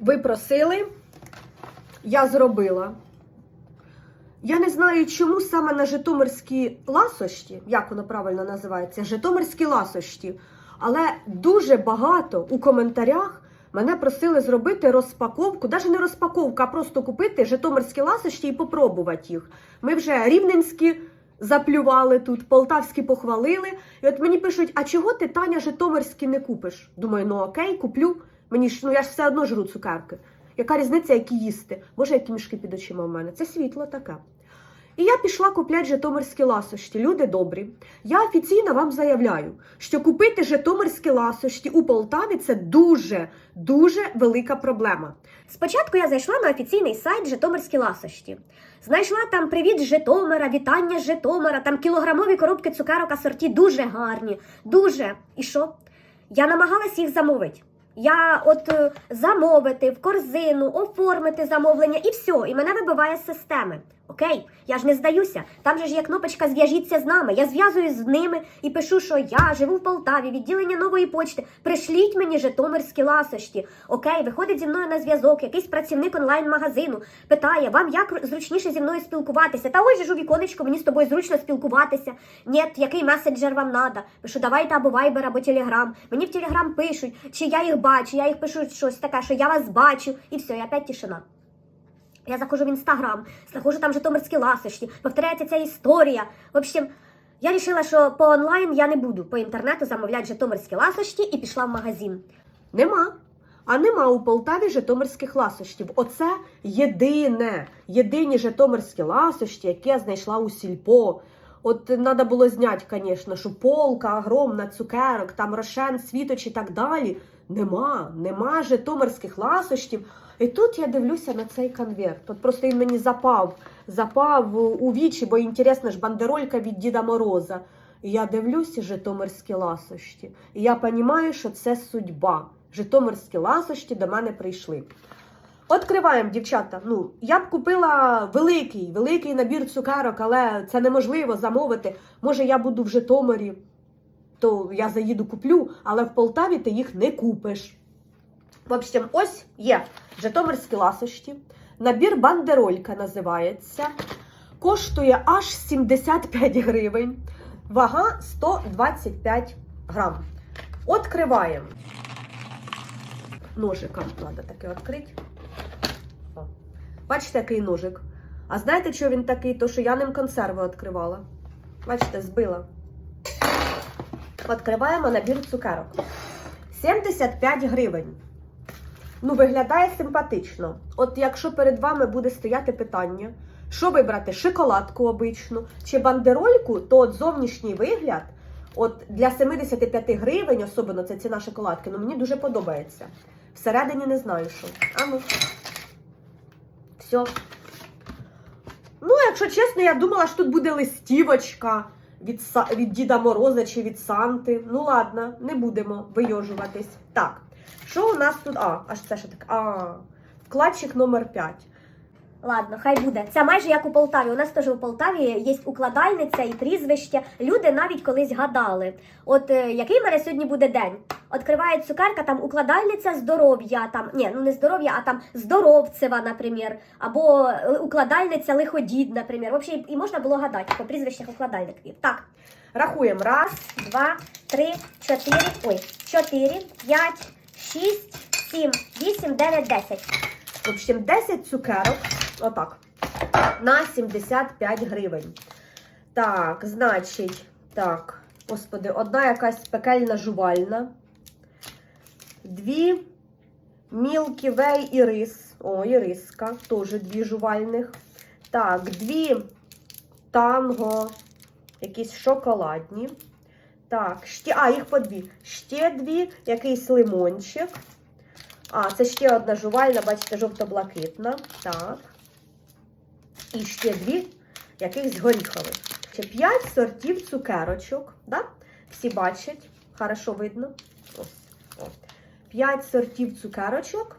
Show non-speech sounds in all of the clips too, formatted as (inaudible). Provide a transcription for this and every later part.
Ви просили, я зробила. Я не знаю, чому саме на Житомирські ласощі, як воно правильно називається, Житомирські ласощі, але дуже багато у коментарях мене просили зробити розпаковку, навіть не розпаковку, а просто купити Житомирські ласощі і попробувати їх. Ми вже рівненські заплювали тут, полтавські похвалили. І от мені пишуть: а чого ти Таня Житомирські не купиш? Думаю, ну окей, куплю. Мені ж ну я ж все одно жру цукерки. Яка різниця, які їсти? Боже, які мішки під очима в мене. Це світло таке. І я пішла купляти житомирські ласощі. Люди добрі. Я офіційно вам заявляю, що купити житомирські ласощі у Полтаві це дуже дуже велика проблема. Спочатку я зайшла на офіційний сайт Житомирські ласощі. Знайшла там привіт з Житомира, вітання з Житомира, там кілограмові коробки цукерок асорті дуже гарні. Дуже. І що? Я намагалась їх замовити. Я от е, замовити в корзину, оформити замовлення і все, і мене вибиває з системи. Окей, я ж не здаюся. Там же ж є кнопочка Зв'яжіться з нами. Я зв'язуюсь з ними і пишу, що я живу в Полтаві, відділення нової почти. Пришліть мені житомирські ласощі. Окей, виходить зі мною на зв'язок, якийсь працівник онлайн-магазину питає, вам як зручніше зі мною спілкуватися? Та ось же ж у віконечко, мені з тобою зручно спілкуватися. Ні, який месенджер вам надо? Пишу, давайте або Viber, або Telegram. Мені в Telegram пишуть, чи я їх бачу, я їх пишу щось таке, що я вас бачу, і все, і опять тишина. Я заходжу в інстаграм, знаходжу там житомирські ласощі, повторяється ця історія. В общем, я вирішила, що по онлайн я не буду по інтернету замовляти житомирські ласощі і пішла в магазин. Нема. А нема у Полтаві житомирських ласощів. Оце єдине, єдині житомирські ласощі, які я знайшла у сільпо. От треба було зняти, звісно, що полка огромна цукерок, там рошен, світоч і так далі. Нема, нема житомирських ласощів. І тут я дивлюся на цей конверт. От просто він мені запав, запав у вічі, бо інтересна ж бандеролька від Діда Мороза. І я дивлюся житомирські ласощі. І я розумію, що це судьба. Житомирські ласощі до мене прийшли. Откриваємо, дівчата. Ну, я б купила великий, великий набір цукерок, але це неможливо замовити. Може, я буду в Житомирі, то я заїду куплю, але в Полтаві ти їх не купиш. В общем, ось є Житомирські ласощі. Набір бандеролька називається. Коштує аж 75 гривень. Вага 125 грам. Откриваємо. Ножиком треба таке відкрити. Бачите, який ножик. А знаєте, що він такий? То, що я ним консерви відкривала. Бачите, збила. Відкриваємо набір цукерок. 75 гривень. Ну, виглядає симпатично. От якщо перед вами буде стояти питання, що вибрати, шоколадку обичну чи бандерольку, то от зовнішній вигляд, от для 75 гривень, особливо це ціна шоколадки, ну мені дуже подобається. Всередині не знаю що. А ну. Все. Ну, якщо чесно, я думала, що тут буде листівочка від, від Діда Мороза чи від Санти. Ну ладно, не будемо вийожуватись. Так, що у нас тут? А, аж це що таке? А, вкладчик номер 5. Ладно, хай буде. Це майже як у Полтаві. У нас теж у Полтаві є укладальниця і прізвище. Люди навіть колись гадали. От е, який мене сьогодні буде день? Відкриває цукерка, там укладальниця здоров'я, там ні, ну не здоров'я, а там здоровцева, наприклад, або е, укладальниця лиходід, наприклад. Взагалі, і можна було гадати по прізвищах укладальників. Так, Рахуємо. Раз, два, три, чотири, ой, чотири, п'ять, шість, сім, вісім, дев'ять, десять. в общем, 10 цукерок. Отак. На 75 гривень. Так, значить, так, господи, одна якась пекельна жувальна. Дві Way і рис. О, і риска. Теж дві жувальних. Так, дві танго, якісь шоколадні. Так, ще, а, їх по дві. Ще дві, якийсь лимончик. А, це ще одна жувальна, бачите, жовто-блакитна. Так. І ще дві якихось горіхових. Ще п'ять сортів цукерочок. Да? Всі бачать. Хорошо видно. П'ять сортів цукерочок.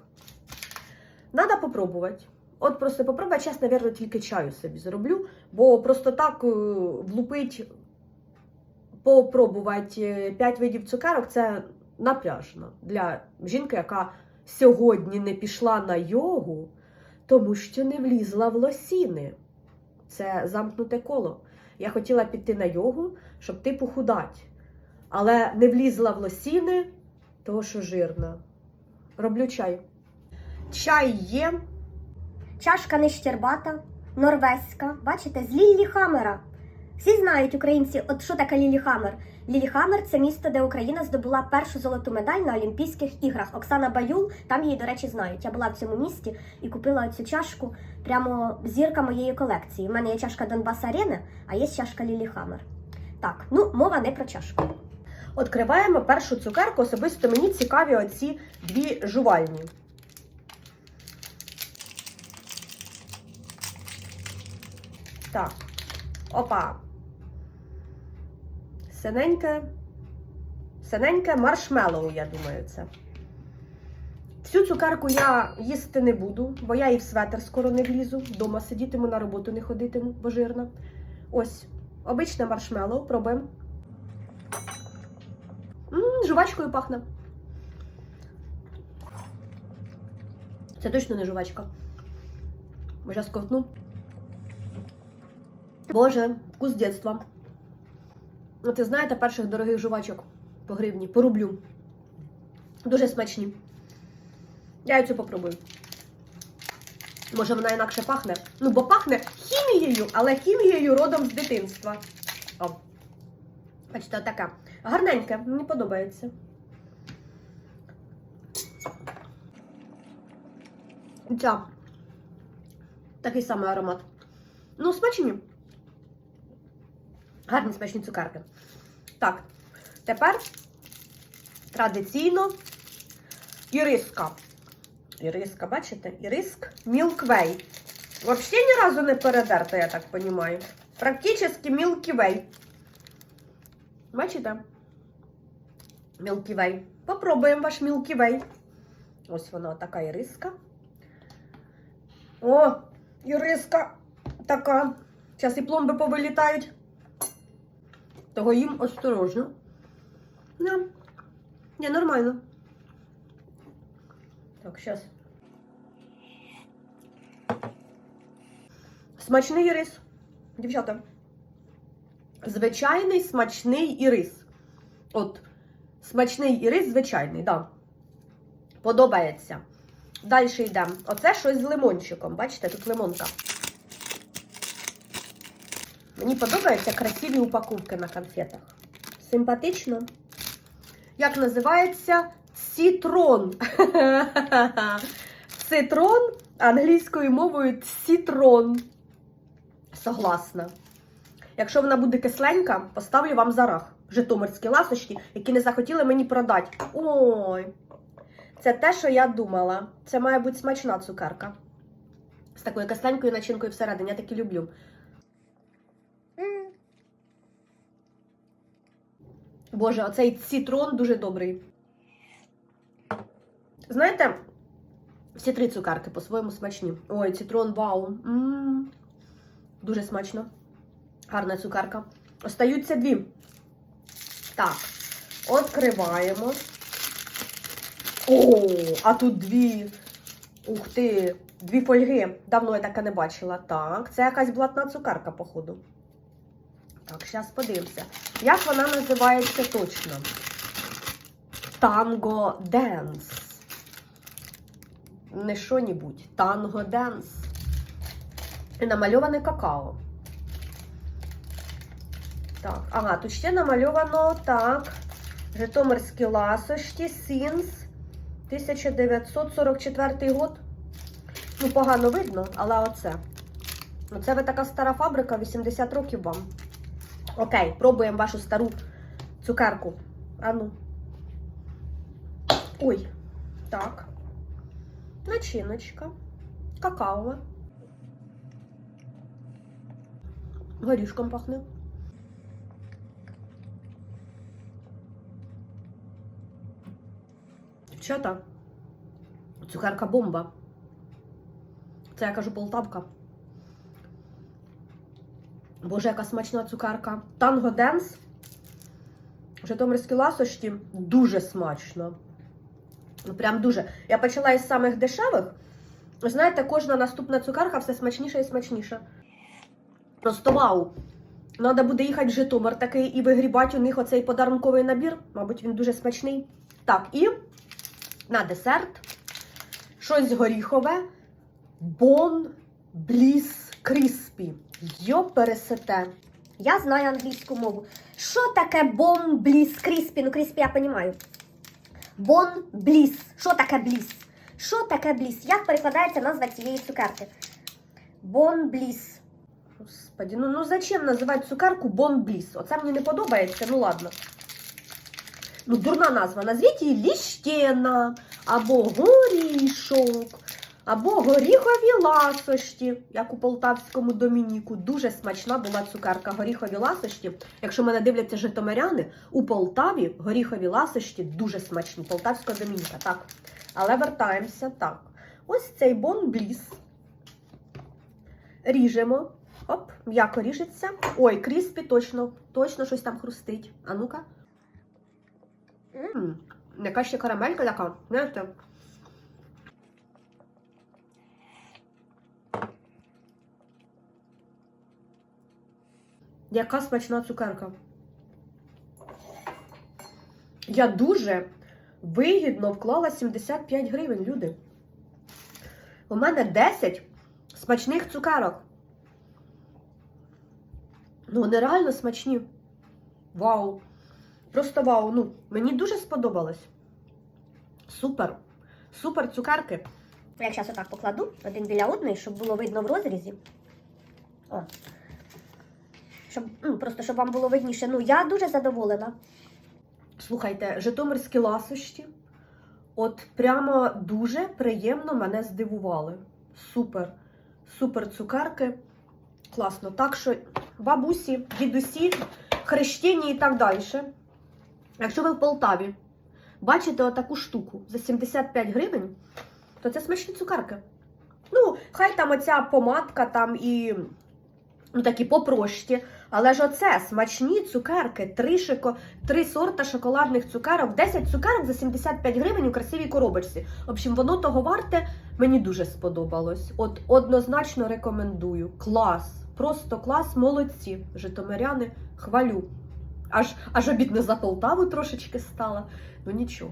Надо попробувати. От просто попробувати, зараз, мабуть, тільки чаю собі зроблю, бо просто так е, влупить, попробувати 5 видів цукерок це напряжно для жінки, яка сьогодні не пішла на йогу, тому що не влізла в лосіни. Це замкнуте коло. Я хотіла піти на йогу, щоб ти похудать, але не влізла в лосіни, того що жирна. Роблю чай. Чай є. Чашка нещербата, норвезька. Бачите, з Ліллі Хаммера. Всі знають українці, от що таке. Ліллі Хаммер це місто, де Україна здобула першу золоту медаль на Олімпійських іграх. Оксана Баюл, там її, до речі, знають. Я була в цьому місті і купила цю чашку прямо зірка моєї колекції. У мене є чашка Донбас Арени, а є чашка Ліллі Хаммер. Так, ну мова не про чашку. Відкриваємо першу цукерку. Особисто мені цікаві оці дві жувальні. Так. Опа. Синеньке. Синеньке маршмеллоу, я думаю, це. Всю цукерку я їсти не буду, бо я і в светр скоро не влізу. Вдома сидітиму, на роботу не ходитиму, бо жирна. Ось, обичне маршмеллоу, пробуємо. М, жувачкою пахне. Це точно не жувачка. Може, я сковтну. Боже, вкус дитинства. Ну, Ти знаєте перших дорогих жувачок по гривні, по рублю. Дуже смачні. Я цю попробую. Може, вона інакше пахне. Ну, бо пахне хімією, але хімією родом з дитинства. О. Бачите, така. Гарненьке, мені подобається. Ця. Такий самий аромат. Ну, смачні. Гарні смачні цукерки. Так, тепер традиційно іриска. Іриска, бачите? Іриск Мілквей. Взагалі ні разу не передерта, я так розумію. Практично Мілківей. Бачите? Мілківей. Попробуємо ваш мілківей. Ось вона така іриска. О, іриска така. Зараз і пломби повилітають. Того їм осторожно. Не, не, нормально. Так, зараз. Смачний ірис. Дівчата. Звичайний смачний ірис. От, смачний ірис звичайний, да. Подобається. Далі йдемо. Оце щось з лимончиком. Бачите, тут лимонка. Мені подобаються красиві упаковки на конфетах. Симпатично. Як називається? Сітрон. (laughs) Цитрон англійською мовою сітрон. Согласна. Якщо вона буде кисленька, поставлю вам зарах. Житомирські ласощі, які не захотіли мені продати. Ой, це те, що я думала. Це має бути смачна цукерка. З такою кисленькою начинкою всередині. Я такі люблю. Боже, оцей цитрон дуже добрий. Знаєте, всі три цукерки по-своєму смачні. Ой, цитрон, вау. М-м-м. Дуже смачно. Гарна цукерка. Остаються дві. Так, відкриваємо. О, а тут дві. Ух ти, дві фольги. Давно я таке не бачила. Так, це якась блатна цукерка, походу. Так, зараз подивимося. Як вона називається точно? Танго Денс. Не що-нібудь. Танго Денс. І намальоване какао. Так, ага, тут ще намальовано так. Житомирські ласощі, Сінс, 1944 год. Ну, погано видно, але оце. Ну, це ви така стара фабрика, 80 років вам. Окей, пробуємо вашу стару цукерку. Ану. Ой, так. Начиночка. Какао. Горішком пахне. Дівчата, цукерка бомба. Це я кажу полтавка. Боже, яка смачна цукерка. Танго Денс. Житомирські ласощі дуже смачно. Ну, Прям дуже. Я почала із самих дешевих. Знаєте, кожна наступна цукерка все смачніша і смачніша. Просто вау. Треба буде їхати в Житомир такий і вигрібати у них оцей подарунковий набір. Мабуть, він дуже смачний. Так, і на десерт щось горіхове. Бон Бліс Кріспі. Йо пересете. Я знаю англійську мову. Що таке бон бліс кріспі? Ну, кріспі я розумію. Бон бліс. Що таке бліс? Що таке бліс? Як перекладається назва цієї цукерки? Бон бліс. Господи, ну, ну зачем називати цукерку Бон Бліс? Оце мені не подобається, ну ладно. Ну, дурна назва. Назвіть її ліщена, або горішок, або горіхові ласощі, як у полтавському домініку. Дуже смачна була цукерка. Горіхові ласощі. Якщо мене дивляться житомиряни, у Полтаві горіхові ласощі дуже смачні. Полтавська домініка, так. Але вертаємося так. Ось цей бон бліс. Ріжемо. Оп, м'яко ріжеться. Ой, кріспі точно, точно щось там хрустить. А ну-ка. Яка ще карамелька така, знаєте? Яка смачна цукерка. Я дуже вигідно вклала 75 гривень, люди. У мене 10 смачних цукерок. Ну, вони реально смачні. Вау. Просто вау. Ну, мені дуже сподобалось. Супер. Супер цукерки. Я зараз отак покладу один біля одної, щоб було видно в розрізі. О. Щоб, м, просто щоб вам було видніше. Ну, я дуже задоволена. Слухайте, житомирські ласощі. От прямо дуже приємно мене здивували. Супер. Супер цукерки. Класно. Так що бабусі, дідусі, хрещені і так далі. Якщо ви в Полтаві бачите отаку штуку за 75 гривень, то це смачні цукерки. Ну, хай там оця помадка там і ну, такі попрощі. Але ж оце смачні цукерки, три, шико, три сорта шоколадних цукерок, 10 цукерок за 75 гривень у красивій коробочці. В общем, воно того варте, мені дуже сподобалось. От однозначно рекомендую. Клас, просто клас, молодці. Житомиряни, хвалю. Аж, аж обідно за Полтаву трошечки стало. Ну нічого.